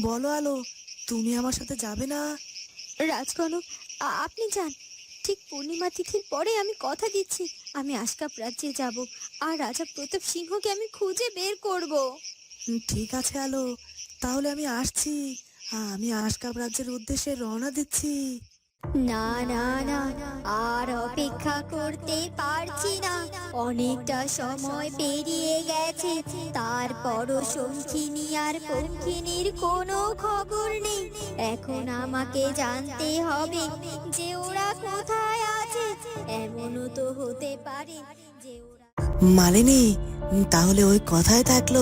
বলো আলো তুমি আমার সাথে যাবে না? রাজকনক আপনি যান। ঠিক পূর্ণিমা তিথির পরে আমি কথা দিচ্ছি। আমি আশকাপ রাজ্যে যাব আর রাজা প্রতাপ সিংহকে আমি খুঁজে বের করব। ঠিক আছে আলো তাহলে আমি আসছি। আমি আশকাপ রাজ্যের উদ্দেশ্যে রওনা দিচ্ছি। না না না, আর অপেক্ষা করতে পারছি না। অনেকটা সময় পেরিয়ে গেছে, তারপরও শঙ্খিনী আর পঙ্খিনীর কোনো খবর নেই। এখন আমাকে জানতে হবে যে ওরা কোথায় আছে। এমনও তো হতে পারে যে ওরা মালিনী, তাহলে ওই কথাই থাকল।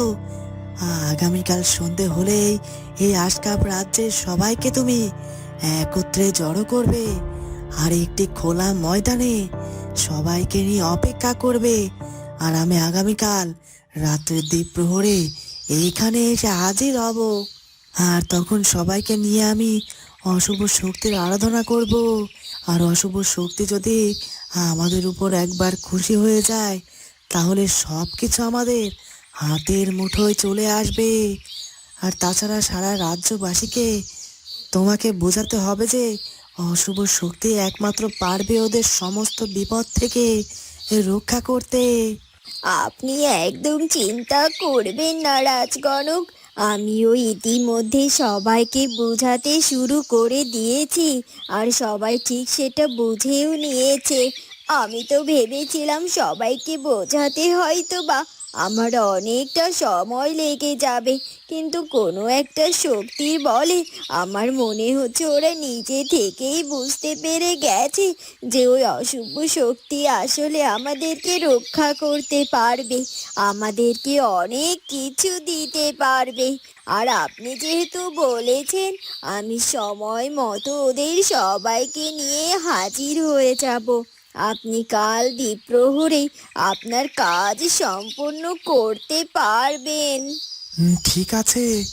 আগামীকাল সন্ধে হলেই এই আশকাপ রাজ্যের সবাইকে তুমি একত্রে জড়ো করবে আর একটি খোলা ময়দানে সবাইকে নিয়ে অপেক্ষা করবে। আর আমি আগামীকাল রাত্রের দ্বীপ প্রহরে এইখানে এসে হাজির হব। আর তখন সবাইকে নিয়ে আমি অশুভ শক্তির আরাধনা করব। আর অশুভ শক্তি যদি আমাদের উপর একবার খুশি হয়ে যায়, তাহলে সব কিছু আমাদের হাতের মুঠোয় চলে আসবে। আর তাছাড়া সারা রাজ্যবাসীকে তোমাকে বোঝাতে হবে যে অশুভ শক্তি একমাত্র পারবে ওদের সমস্ত বিপদ থেকে রক্ষা করতে। আপনি একদম চিন্তা করবেন না, রাজগণক। আমিও ইতিমধ্যে সবাইকে বোঝাতে শুরু করে দিয়েছি, আর সবাই ঠিক সেটা বুঝেও নিয়েছে। আমি তো ভেবেছিলাম সবাইকে বোঝাতে হয়তো বা আমার অনেকটা সময় লেগে যাবে। কিন্তু কোনো একটা শক্তির বলে, আমার মনে হচ্ছে ওরা নিজে থেকেই বুঝতে পেরে গেছে যে ওই অশুভ শক্তি আসলে আমাদেরকে রক্ষা করতে পারবে, আমাদেরকে অনেক কিছু দিতে পারবে। আর আপনি যেহেতু বলেছেন, আমি সময় মতো ওদের সবাইকে নিয়ে হাজির হয়ে যাব। আপনি কাল দ্বীপ্রহরে আপনার কাজ সম্পূর্ণ করতে পারবেন। ঠিক আছে।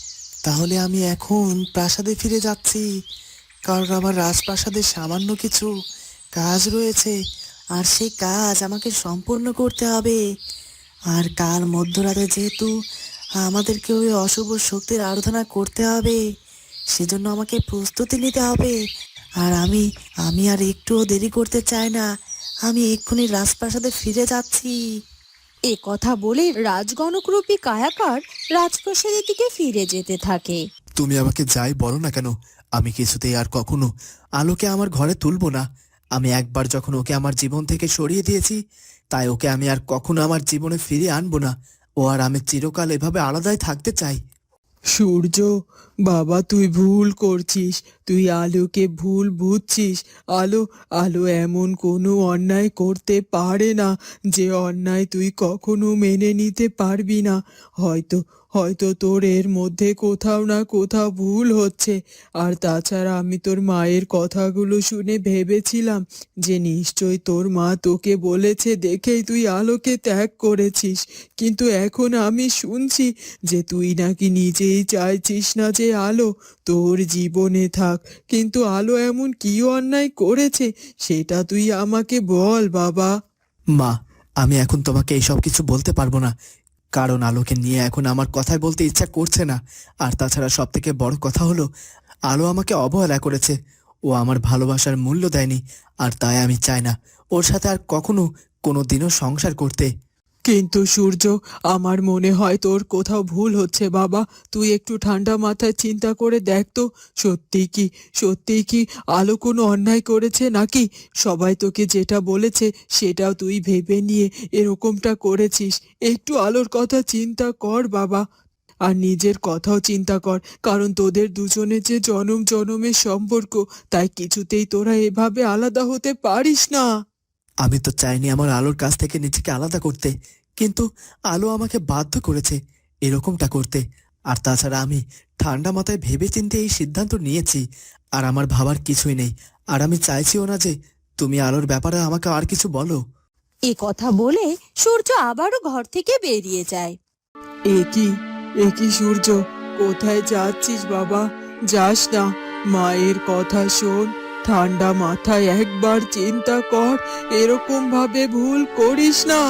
তাহলে আমি এখন প্রাসাদে ফিরে যাচ্ছি। কারণ আমার রাজপ্রাসাদে সামান্য কিছু কাজ রয়েছে, আর সেই কাজ আমাকে সম্পূর্ণ করতে হবে। আর কাল মধ্যরাতে যেহেতু আমাদেরকে ওই অশুভ শক্তির আরাধনা করতে হবে, সেজন্য আমাকে প্রস্তুতি নিতে হবে। আর আমি আমি আর একটুও দেরি করতে চাই না। আমি এক্ষুনি রাজপ্রাসাদে ফিরে যাচ্ছি। এ কথা বলে রাজগণকরূপী কায়াকার রাজপ্রাসাদের দিকে ফিরে যেতে থাকে। তুমি আমাকে যাই বলো না কেন, আমি কিছুতেই আর কখনো আলোকে আমার ঘরে তুলবো না। আমি একবার যখন ওকে আমার জীবন থেকে সরিয়ে দিয়েছি, তাই ওকে আমি আর কখনো আমার জীবনে ফিরে আনব না। ও আর আমি চিরকাল এভাবে আলাদাই থাকতে চাই। সূর্য, বাবা তুই ভুল করছিস, তুই আলোকে ভুল বুঝছিস। আলো আলো এমন কোনো অন্যায় করতে পারে না, যে অন্যায় তুই কখনো মেনে নিতে পারবি না। হয়তো হয়তো তোর এর মধ্যে কোথাও না কোথাও ভুল হচ্ছে। আর তাছাড়া আমি তোর মায়ের কথাগুলো শুনে ভেবেছিলাম যে নিশ্চয় তোর মা তোকে বলেছে দেখেই তুই আলোকে ত্যাগ করেছিস। কিন্তু এখন আমি শুনছি যে তুই নাকি নিজেই চাইছিস না যে আলো তোর জীবনে থাক। কিন্তু আলো এমন কি অন্যায় করেছে সেটা তুই আমাকে বল, বাবা। মা, আমি এখন তোমাকে এইসব কিছু বলতে পারব না। কারণ আলোকে নিয়ে এখন আমার কথায় বলতে ইচ্ছা করছে না। আর তাছাড়া সব থেকে বড় কথা হলো, আলো আমাকে অবহেলা করেছে। ও আমার ভালোবাসার মূল্য দেয়নি, আর তাই আমি চাই না ওর সাথে আর কখনো কোনো দিনও সংসার করতে। কিন্তু সূর্য, আমার মনে হয় তোর কোথাও ভুল হচ্ছে বাবা। তুই একটু ঠান্ডা মাথায় চিন্তা করে দেখ তো, সত্যি কি সত্যি কি আলো কোনো অন্যায় করেছে নাকি? সবাই তোকে যেটা বলেছে সেটাও তুই ভেবে নিয়ে এরকমটা করেছিস। একটু আলোর কথা চিন্তা কর বাবা। আর নিজের কথাও চিন্তা কর, কারণ তোদের দুজনের যে জনম জনমের সম্পর্ক, তাই কিছুতেই তোরা এভাবে আলাদা হতে পারিস না। আমি তো চাইনি আমার আলোর কাছ থেকে নিজেকে আলাদা করতে। কিন্তু আলো আমাকে বাধ্য করেছে এরকমটা করতে। আর তাছাড়া আমি ঠান্ডা মাথায় ভেবে চিন্তে এই সিদ্ধান্ত নিয়েছি। আর আমার ভাবার কিছুই নেই। আর আমি চাইছিও না যে তুমি আলোর ব্যাপারে আমাকে আর কিছু বলো। এ কথা বলে সূর্য আবারও ঘর থেকে বেরিয়ে যায়। এ কি? এ কি সূর্য? কোথায় যাচ্ছিস বাবা? যাস না। মায়ের কথা শোন। ঠান্ডা মাথায় একবার চিন্তা কর। এরকম ভাবে ভুল করিস না।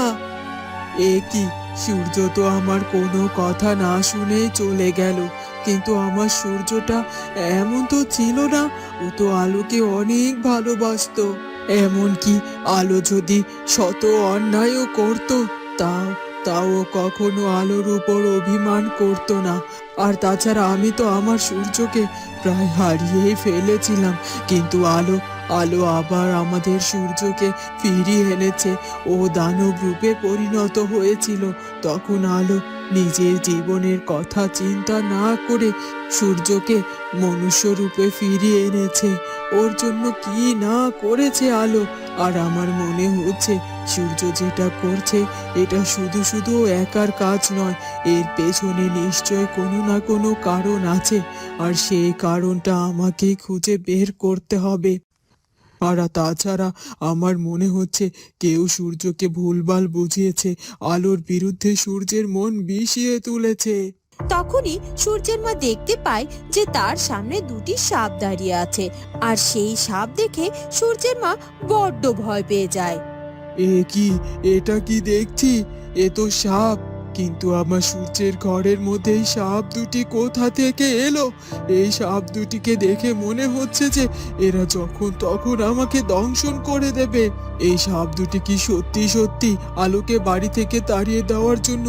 এ কি? সূর্য তো আমার কোনো কথা না শুনে চলে গেল। কিন্তু আমার সূর্যটা এমন তো ছিল না, ও তো আলোকে অনেক ভালোবাসতো। এমনকি আলো যদি শত অন্যায়ও করতো তাও তাও কখনো আলোর উপর অভিমান করতো না। আর তাছাড়া আমি তো আমার সূর্যকে প্রায় হারিয়েই ফেলেছিলাম। কিন্তু আলো আলো আবার আমাদের সূর্যকে ফিরিয়ে এনেছে। ও দানব রূপে পরিণত হয়েছিল। তখন আলো নিজের জীবনের কথা চিন্তা না করে সূর্যকে মনুষ্য রূপে ফিরিয়ে এনেছে। ওর জন্য কি না করেছে আলো? আর আমার মনে হচ্ছে সূর্য যেটা করছে, এটা শুধু শুধু একার কাজ নয়, এর পেছনে নিশ্চয় কোনো না কোনো কারণ আছে। আর সেই কারণটা আমাকে খুঁজে বের করতে হবে। আর তাছাড়া আমার মনে হচ্ছে কেউ সূর্যকে ভুলভাল বুঝিয়েছে। আলোর বিরুদ্ধে সূর্যের মন বিষিয়ে তুলেছে। তখনই সূর্যের মা দেখতে পায় যে তার সামনে দুটি সাপ দাঁড়িয়ে আছে। আর সেই সাপ দেখে সূর্যের মা বড্ড ভয় পেয়ে যায়। এ কি? এটা কি দেখছি? এ তো সাপ। কিন্তু আমার সূর্যের ঘরের মধ্যে এই সাপ দুটি কোথা থেকে এলো? এই সাপ দুটিকে দেখে মনে হচ্ছে যে এরা যখন তখন আমাকে দংশন করে দেবে। এই সাপ দুটি কি সত্যি সত্যি আলোকে বাড়ি থেকে তাড়িয়ে দেওয়ার জন্য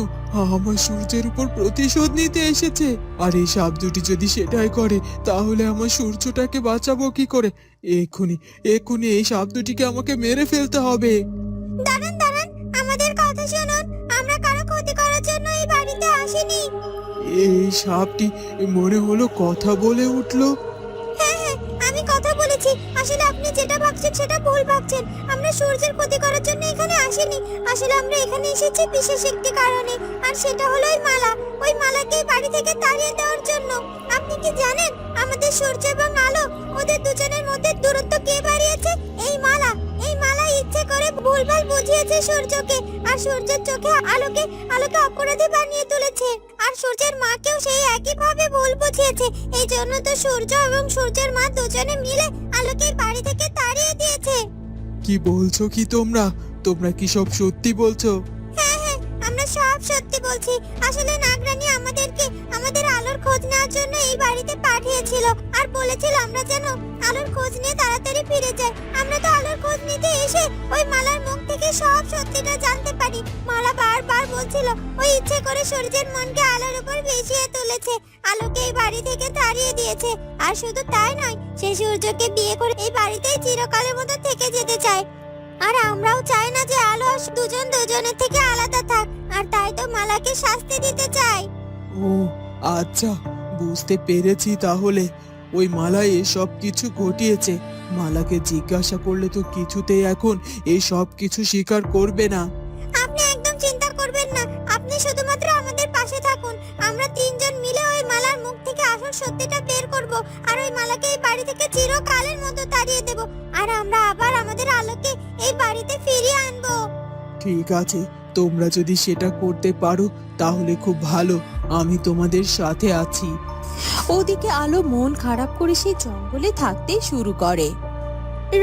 আমার সূর্যের উপর প্রতিশোধ নিতে এসেছে? আর এই সাপ দুটি যদি সেটাই করে, তাহলে আমার সূর্যটাকে বাঁচাবো কি করে? এক্ষুনি এক্ষুনি এই সাপ দুটিকে আমাকে মেরে ফেলতে হবে। দাঁড়ান আমাদের কথা শুনুন। আমরা কারও ক্ষতি করার জন্য এই বাড়িতে আসিনি। এই সাপটি মনে হলো কথা বলে উঠল। হ্যাঁ হ্যাঁ আমি কথা বলেছি। আসলে আপনি যেটা ভাবছেন সেটা ভুল ভাবছেন। আমরা সূর্যের ক্ষতি করার জন্য এখানে আসিনি। আসলে আমরা এখানে এসেছি বিশেষ একটি কারণে আর সেটা হলো ওই মালা। ওই মালাকে বাড়ি থেকে তাড়িয়ে দেওয়ার জন্য। আপনি কি জানেন আমাদের সূর্য এবং আলো ওদের দুজনের মধ্যে দূরত্ব কে ভুলভাল বুঝিয়েছে সূর্যকে, আর সূর্যের চোখে আলোকে আলোকে অপরাধী বানিয়ে তুলেছে। আর সূর্যের মাকেও সেই একই ভাবে ভুল বুঝিয়েছে। এই জন্য তো সূর্য এবং সূর্যের মা দুজনে মিলে আলোকে বাড়ি থেকে তাড়িয়ে দিয়েছে। কি বলছো কি তোমরা? তোমরা কি সব সত্যি বলছো? সত্যি বলছি, আসলে নাগরানী আমাদেরকে, আমাদের আলোর খোঁজ নেওয়ার জন্য এই বাড়িতে পাঠিয়েছিল। আর বলেছিল আমরা যেন আলোর খোঁজ নিয়ে তাড়াতাড়ি ফিরে যাই। আমরা তো আলোর খোঁজ নিতে এসে ওই মালার মুখ থেকে সব সত্যিটা জানতে পারি। মালা বারবার বলছিল, ওই ইচ্ছে করে সূর্যের মনকে আলোর উপর ভিজিয়ে তুলেছে। আলোকে এই বাড়ি থেকে তাড়িয়ে দিয়েছে। আর শুধু তাই নয়, সে সূর্যকে বিয়ে করে এই বাড়িতেই চিরকালের মতো থেকে যেতে চায়। আর আমরাও চাই না যে আলো আর দুজন দুজনের থেকে আলাদা থাক। আর তাই তো মালাকে শাস্তি দিতে চাই। ও আচ্ছা বুঝতে পেরেছি তাহলে। ওই মালাই এসব কিছু ঘটিয়েছে। মালাকে জিজ্ঞাসা করলে তো কিছুতেই এখন এই সব কিছু স্বীকার করবে না। আপনি একদম চিন্তা করবেন না। আপনি শুধুমাত্র আমাদের পাশে থাকুন। আমরা তিনজন মিলে ওই মালার মুখ থেকে আসল সত্যিটা বের করব। আর ওই মালাকে এই বাড়ি থেকে চিরকালের মতো তাড়িয়ে দেব। আর আমরা আবার এই বাড়িতে ফিরিয়ে আনব। ঠিক আছে তোমরা যদি সেটা করতে পারো তাহলে খুব ভালো আমি তোমাদের সাথে আছি। ওদিকে আলো মন খারাপ করে সেই জঙ্গলে থাকতে শুরু করে।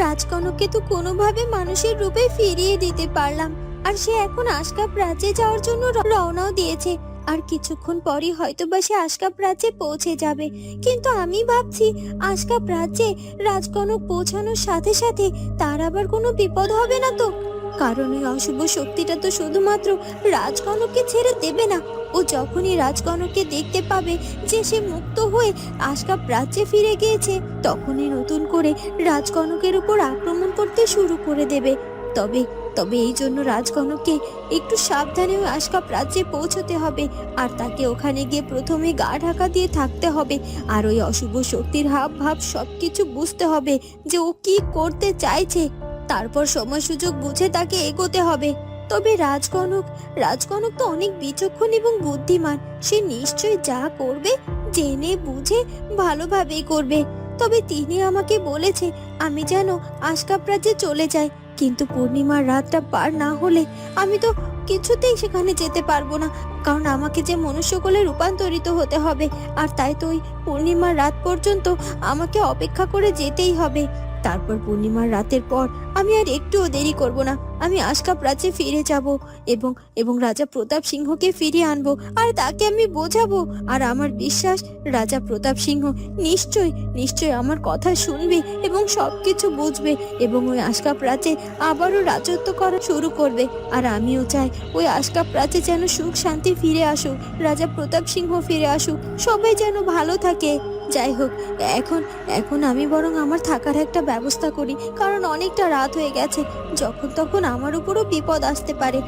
রাজকনককে তো কোনোভাবে মানুষের রূপে ফিরিয়ে দিতে পারলাম আর সে এখন আশকাপ রাজ্যে যাওয়ার জন্য রওনাও দিয়েছে। আর কিছুক্ষণ পরই হয়তো বা সে আশকাপ রাজ্যে পৌঁছে যাবে। কিন্তু আমি ভাবছি, আশকাপ রাজ্যে রাজকনক পৌঁছানোর সাথে সাথে তার আবার কোনো বিপদ হবে না তো? কারণ ওই অশুভ শক্তিটা তো শুধুমাত্র রাজকনককে ছেড়ে দেবে না। ও যখনই রাজকনককে দেখতে পাবে যে সে মুক্ত হয়ে আশকাপ রাজ্যে ফিরে গিয়েছে, তখনই নতুন করে রাজকনকের উপর আক্রমণ করতে শুরু করে দেবে। তবে তবে এই জন্য রাজকনককে একটু সাবধানে ওই আশকাপ রাজ্যে পৌঁছতে হবে, আর তাকে ওখানে গিয়ে প্রথমে গা ঢাকা দিয়ে থাকতে হবে, আর ওই অশুভ শক্তির হাব ভাব সব কিছু বুঝতে হবে যে ও কি করতে চাইছে। তারপর সময় সুযোগ বুঝে তাকে এগোতে হবে। তবে রাজকনক রাজকনক তো অনেক বিচক্ষণ এবং বুদ্ধিমান, সে নিশ্চয়ই যা করবে জেনে বুঝে ভালোভাবেই করবে। তবে তিনি আমাকে বলেছে, আমি যেন আশকাপ রাজ্যে চলে যাই কিন্তু পূর্ণিমার রাতটা পার না হলে আমি তো কিছুতেই সেখানে যেতে পারব না। কারণ আমাকে যে মনুষ্যকলে রূপান্তরিত হতে হবে, আর তাই তো ওই পূর্ণিমার রাত পর্যন্ত আমাকে অপেক্ষা করে যেতেই হবে। তারপর পূর্ণিমার রাতের পর আমি আর একটুও দেরি করব না। আমি আশকাপ রাজ্যে ফিরে যাব এবং এবং রাজা প্রতাপ সিংহকে ফিরিয়ে আনব আর তাকে আমি বোঝাবো। আর আমার বিশ্বাস, রাজা প্রতাপ সিংহ নিশ্চয় নিশ্চয় আমার কথা শুনবে এবং সবকিছু বুঝবে এবং ওই আশকাপ রাজ্যে আবারও রাজত্ব করা শুরু করবে। আর আমিও চাই ওই আশকাপ রাজ্যে যেন সুখ শান্তি ফিরে আসুক, রাজা প্রতাপ সিংহ ফিরে আসুক, সবাই যেন ভালো থাকে। যাই হোক, এখন এখন আমি বরং আমার থাকার একটা ব্যবস্থা করি, কারণ অনেকটা রাত হয়ে গেছে, যখন তখন আমার উপরও বিপদ আসতে পারে।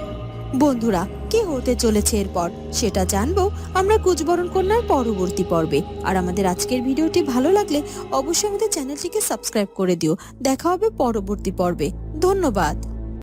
বন্ধুরা, কি হতে চলেছে এরপর? সেটা জানব আমরা কুচবরণ কন্যার পরবর্তী পর্বে। আর আমাদের আজকের ভিডিওটি ভালো লাগলে অবশ্যই আমাদের চ্যানেলটিকে সাবস্ক্রাইব করে দিও। দেখা হবে পরবর্তী পর্বে। ধন্যবাদ।